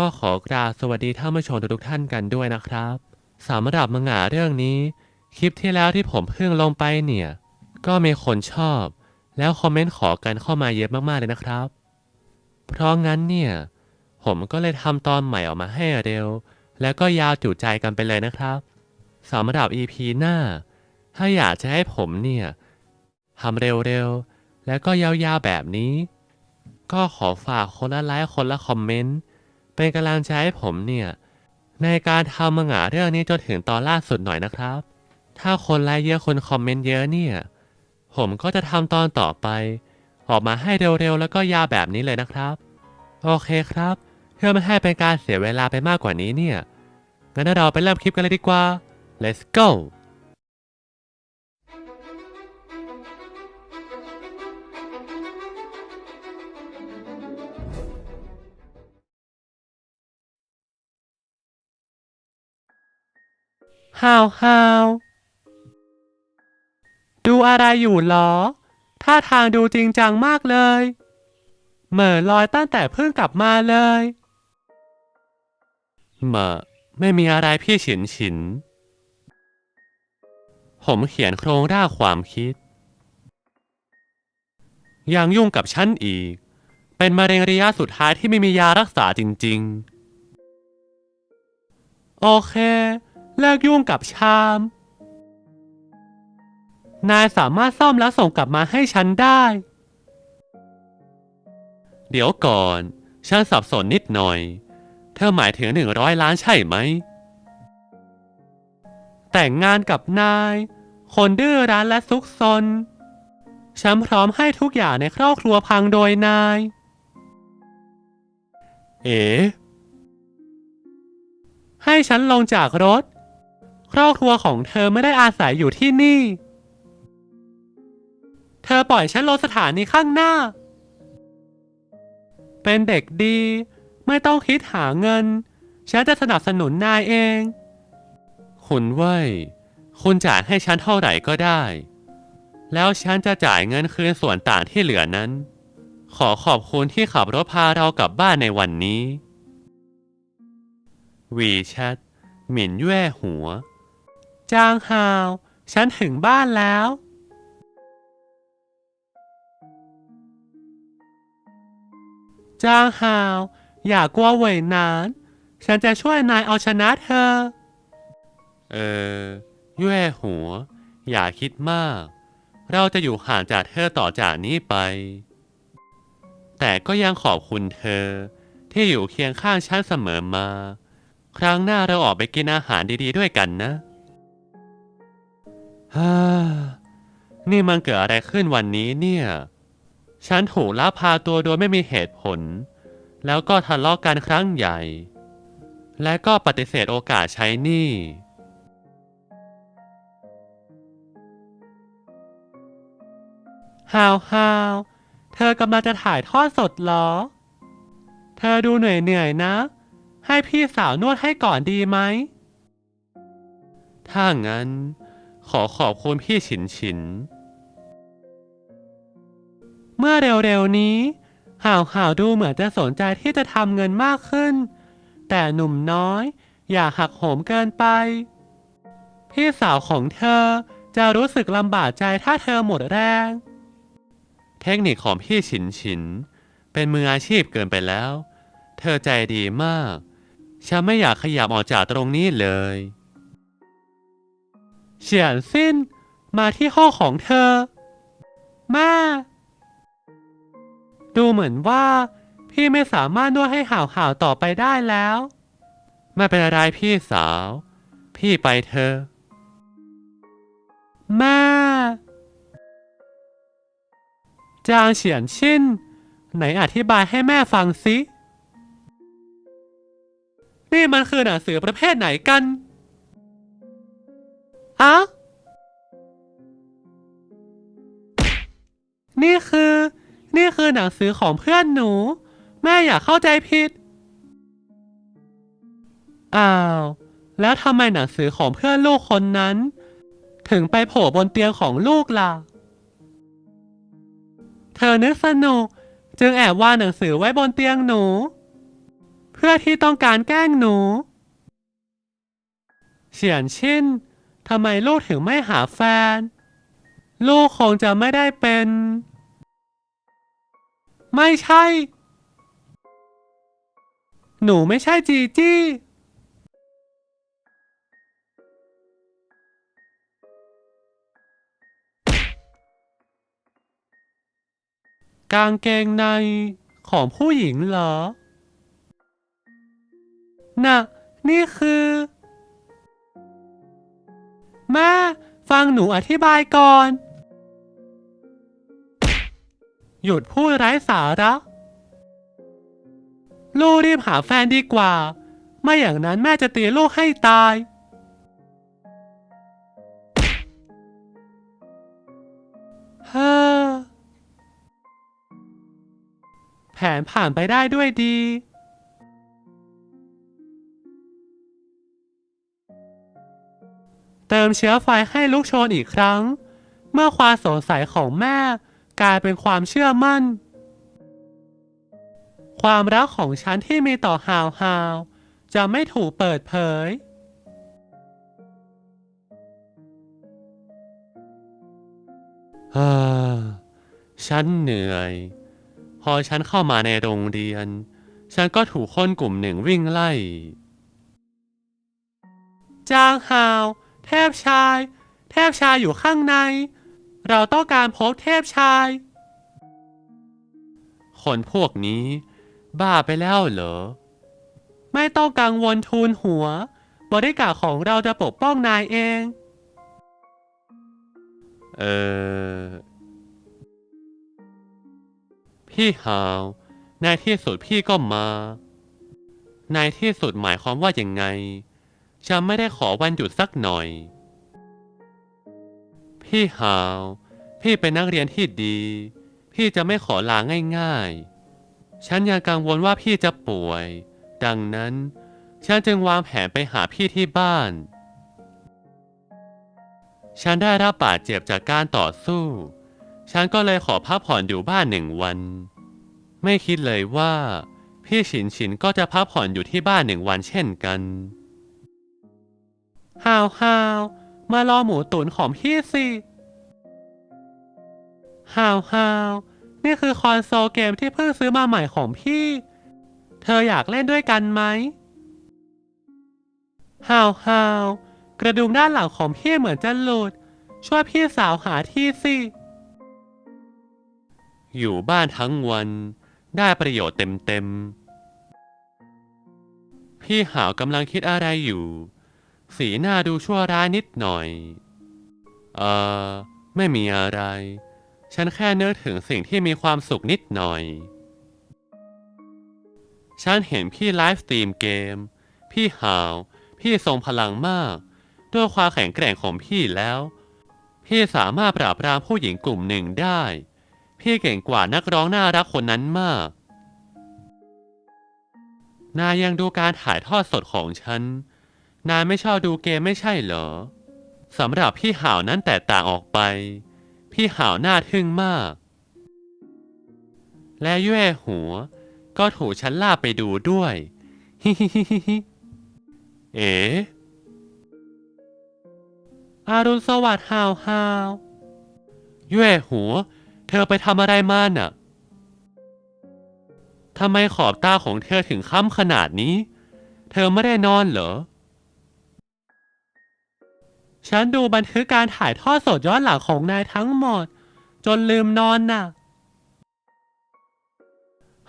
ก็ขอกราบสวัสดีท่านผู้ชมทุกท่านกันด้วยนะครับสำหรับมังงะเรื่องนี้ คลิปที่แล้วที่ผมเพิ่งลงไปเนี่ย ก็มีคนชอบ แล้วคอมเมนต์ขอกันเข้ามาเยอะมากๆเลยนะครับ เพราะงั้นเนี่ย ผมก็เลยทำตอนใหม่ออกมาให้เร็ว แล้วก็ยาวจุใจกันไปเลยนะครับสำหรับ EP หน้า ถ้าอยากจะให้ผมเนี่ยทำเร็วๆ แล้วก็ยาวๆแบบนี้ ก็ขอฝากคนละไลค์คนละคอมเมนต์ เป็นกำลังใจให้ผมเนี่ย ในการทำมังงะเรื่องนี้จนถึงตอนล่าสุดหน่อยนะครับ ถ้าคนไลค์เยอะคนคอมเมนต์เยอะเนี่ย ผมก็จะทำตอนต่อไป ออกมาให้เร็วๆ แล้วก็ยาวแบบนี้เลยนะครับ โอเคครับ เพื่อไม่ให้เป็นการเสียเวลาไปมากกว่านี้เนี่ยงั้นเราไปเริ่มคลิปกันเลยดีกว่า let's go ฮาวฮาวดูอะไรอยู่หรอ ท่าทางดูจริงจังมากเลย เหม่อลอยตั้งแต่เพิ่งกลับมาเลย เหม่อไม่มีอะไรพี่ฉินฉิน ผมเขียนโครงร่างความคิด ยังยุ่งกับฉันอีก เป็นมะเร็งระยะสุดท้ายที่ไม่มียารักษาจริง ๆ โอเค เลิกยุ่งกับชาม นายสามารถซ่อมแล้วส่งกลับมาให้ฉันได้ เดี๋ยวก่อน ฉันสับสนนิดหน่อย เธอหมายถึงหนึ่งร้อยล้านใช่ไหม แต่งงานกับนาย คนดื้อรั้นและซุกซน ฉันพร้อมให้ทุกอย่างในครอบครัวพังโดยนาย เอ๋ให้ฉันลงจากรถ ครอบครัวของเธอไม่ได้อาศัยอยู่ที่นี่ เธอปล่อยฉันลงสถานีข้างหน้า เป็นเด็กดี ไม่ต้องคิดหาเงิน ฉันจะสนับสนุนนายเอง คุณเว้ย คุณจ่ายให้ฉันเท่าไหร่ก็ได้ แล้วฉันจะจ่ายเงินคืนส่วนต่างที่เหลือนั้น ขอขอบคุณที่ขับรถพาเรากลับบ้านในวันนี้วีแชทหมิ่นแย่หัว จางฮาว ฉันถึงบ้านแล้ว จางฮาว อย่ากลัวเหวยนาน ฉันจะช่วยนายเอาชนะเธอ เออแย่หัว อย่าคิดมาก เราจะอยู่ห่างจากเธอต่อจากนี้ไป แต่ก็ยังขอบคุณเธอ ที่อยู่เคียงข้างฉันเสมอมา ครั้งหน้าเราออกไปกินอาหารดีๆด้วยกันนะ ฮ่า นี่มันเกิดอะไรขึ้นวันนี้เนี่ย ฉันถูกลักพาตัวโดยไม่มีเหตุผล แล้วก็ทะเลาะกันครั้งใหญ่ และก็ปฏิเสธโอกาสใช้หนี้ ฮาวฮาวเธอกำลังจะถ่ายทอดสดเหรอ เธอดูเหนื่อยเหนื่อยๆนะ ให้พี่สาวนวดให้ก่อนดีไหม ถ้างั้น ขอขอบคุณพี่ฉินฉิน เมื่อเร็วๆนี้ ห่าวห่าวดูเหมือนจะสนใจที่จะทำเงินมากขึ้น แต่หนุ่มน้อย อย่าหักโหมเกินไป พี่สาวของเธอจะรู้สึกลำบากใจถ้าเธอหมดแรง เทคนิคของพี่ฉินฉิน เป็นมืออาชีพเกินไปแล้ว เธอใจดีมาก ฉันไม่อยากขยับออกจากตรงนี้เลย เฉียนสิ้นมาที่ห้องของเธอ แม่ ดูเหมือนว่า พี่ไม่สามารถนวดให้ห่าวห่าวๆต่อไปได้แล้ว ไม่เป็นไรพี่สาว พี่ไปเธอะแม่ จางเฉียนชินไหนอธิบายให้แม่ฟังสิ นี่มันคือหนังสือประเภทไหนกัน อะ นี่คือ นี่คือหนังสือของเพื่อนหนู แม่อย่าเข้าใจผิด อ้าว แล้วทำไมหนังสือของเพื่อนลูกคนนั้น ถึงไปโผล่บนเตียงของลูกล่ะ เธอนึกสนุกจึงแอบวางหนังสือไว้บนเตียงหนู เพื่อที่ต้องการแกล้งหนู เฉียนชิน ทำไมลูกถึงไม่หาแฟน ลูกคงจะไม่ได้เป็น ไม่ใช่ หนูไม่ใช่จีจี้ กางเกงในของผู้หญิงเหรอ น่ะ นี่คือ แม่ฟังหนูอธิบายก่อน หยุดพูดไร้สาระลูกรีบหาแฟนดีกว่า ไม่อย่างนั้นแม่จะตีลูกให้ตาย เฮ้อ แผนผ่านไปได้ด้วยดี เติมเชื้อไฟให้ลูกโชนอีกครั้ง เมื่อความสงสัยของแม่กลายเป็นความเชื่อมั่น ความรักของฉันที่มีต่อฮาวฮาวจะไม่ถูกเปิดเผย ฉันเหนื่อย พอฉันเข้ามาในโรงเรียน ฉันก็ถูกคนกลุ่มหนึ่งวิ่งไล่ จางฮาว เทพชาย เทพชายอยู่ข้างใน เราต้องการพบเทพชาย คนพวกนี้ บ้าไปแล้วเหรอ ไม่ต้องกังวลทูลหัว บริการดของเราจะปกป้องนายเอง เออ พี่ฮาวในที่สุดพี่ก็มา ในที่สุดหมายความว่าอยังไง ฉันไม่ได้ขอวันหยุดสักหน่อย พี่ฮาว พี่เป็นนักเรียนที่ดี พี่จะไม่ขอลาง่ายๆ ฉันยังกังวลว่าพี่จะป่วย ดังนั้น ฉันจึงวางแผนไปหาพี่ที่บ้าน ฉันได้รับบาดเจ็บจากการต่อสู้ ฉันก็เลยขอพักผ่อนอยู่บ้านหนึ่งวัน ไม่คิดเลยว่า พี่ฉินฉินก็จะพักผ่อนอยู่ที่บ้านหนึ่งวันเช่นกัน ฮาวฮาวมารอหมูตุ๋นของพี่สิฮาวฮาวนี่คือคอนโซลเกมที่เพิ่งซื้อมาใหม่ของพี่ เธออยากเล่นด้วยกันไหมฮาวฮาวกระดุมด้านหลังของพี่เหมือนจะหลุด ช่วยพี่สาวหาที่สิ อยู่บ้านทั้งวัน ได้ประโยชน์เต็มๆ พี่หาวกำลังคิดอะไรอยู่ สีหน้าดูชั่วร้ายนิดหน่อย เอ่อ ไม่มีอะไร ฉันแค่นึกถึงสิ่งที่มีความสุขนิดหน่อย ฉันเห็นพี่ไลฟ์สตรีมเกม พี่หาว พี่ทรงพลังมาก ด้วยความแข็งแกร่งของพี่แล้ว พี่สามารถปราบปรามผู้หญิงกลุ่มหนึ่งได้ พี่เก่งกว่านักร้องน่ารักคนนั้นมากนายยังดูการถ่ายทอดสดของฉัน นายไม่ชอบดูเกมไม่ใช่เหรอสำหรับพี่ห่าวนั้นแตกต่างออกไป พี่ห่าวน่าทึ่งมาก และย่หัว ก็ถูกฉันล่าไปดูด้วยฮิฮิฮิฮิเอ๋อารุณสวัสดิ์ห่าวห่าวย่หัว เธอไปทำอะไรมาน่ะทำไมขอบตาของเธอถึงค้ำขนาดนี้ เธอไม่ได้นอนเหรอ ฉันดูบันทึกการถ่ายทอดสดย้อนหลังของนายทั้งหมด จนลืมนอนน่ะ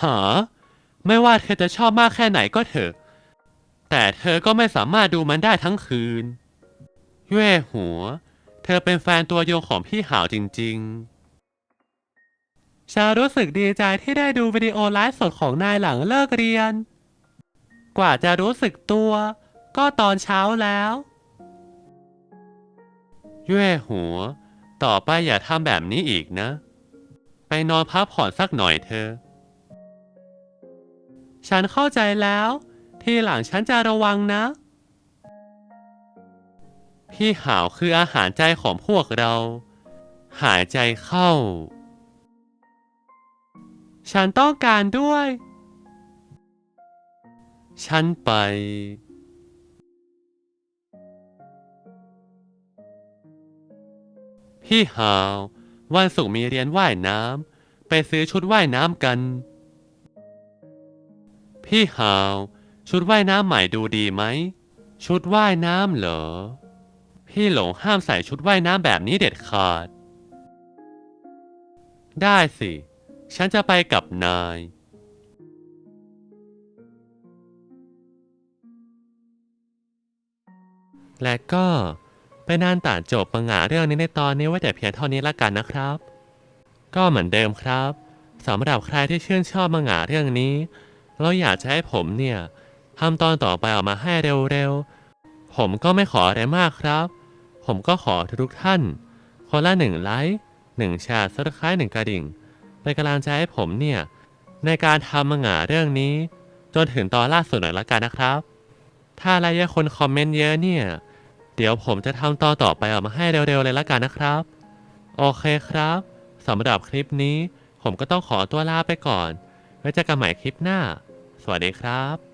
หา ไม่ว่าเธอจะชอบมากแค่ไหนก็เถอะ แต่เธอก็ไม่สามารถดูมันได้ทั้งคืน เย่หัว เธอเป็นแฟนตัวยงของพี่หาวจริง ๆ ฉันรู้สึกดีใจที่ได้ดูวิดีโอไลฟ์สดของนายหลังเลิกเรียน กว่าจะรู้สึกตัว ก็ตอนเช้าแล้ว เย่หัว ต่อไปอย่าทำแบบนี้อีกนะ ไปนอนพักผ่อนสักหน่อยเธอ ฉันเข้าใจแล้ว ทีหลังฉันจะระวังนะ พี่หาวคืออาหารใจของพวกเรา หายใจเข้า ฉันต้องการด้วย ฉันไป พี่หาว วันศุกร์มีเรียนว่ายน้ำ ไปซื้อชุดว่ายน้ำกัน พี่หาว ชุดว่ายน้ำใหม่ดูดีไหม ชุดว่ายน้ำเหรอ พี่หลงห้ามใส่ชุดว่ายน้ำแบบนี้เด็ดขาด ได้สิ ฉันจะไปกับนาย และก็ เป็นนานตัดจบปังหาเรื่องนี้ในตอนนี้ไว้แต่เพียงเท่านี้ละกันนะครับ ก็เหมือนเดิมครับสำหรับใครที่ชื่นชอบมังงะเรื่องนี้ เราอยากจะให้ผมเนี่ยทำตอนต่อไปออกมาให้เร็วๆ ผมก็ไม่ขออะไรมากครับ ผมก็ขอทุกท่านคนละหนึ่งไลค์หนึ่งแชร์ซับสไครต์หนึ่งกระดิ่งเป็นกำลังใจให้ผมเนี่ย ในการทำมังงะเรื่องนี้ จนถึงตอนล่าสุดหน่อยละกันนะครับ ถ้าอะไรเยอะคนคอมเมนต์เยอะเนี่ย เดี๋ยวผมจะทำตอนต่อไปออกมาให้เร็วๆเลยละกันนะครับ โอเคครับสำหรับคลิปนี้ ผมก็ต้องขอตัวลาไปก่อน ไว้เจอกันใหม่คลิปหน้า สวัสดีครับ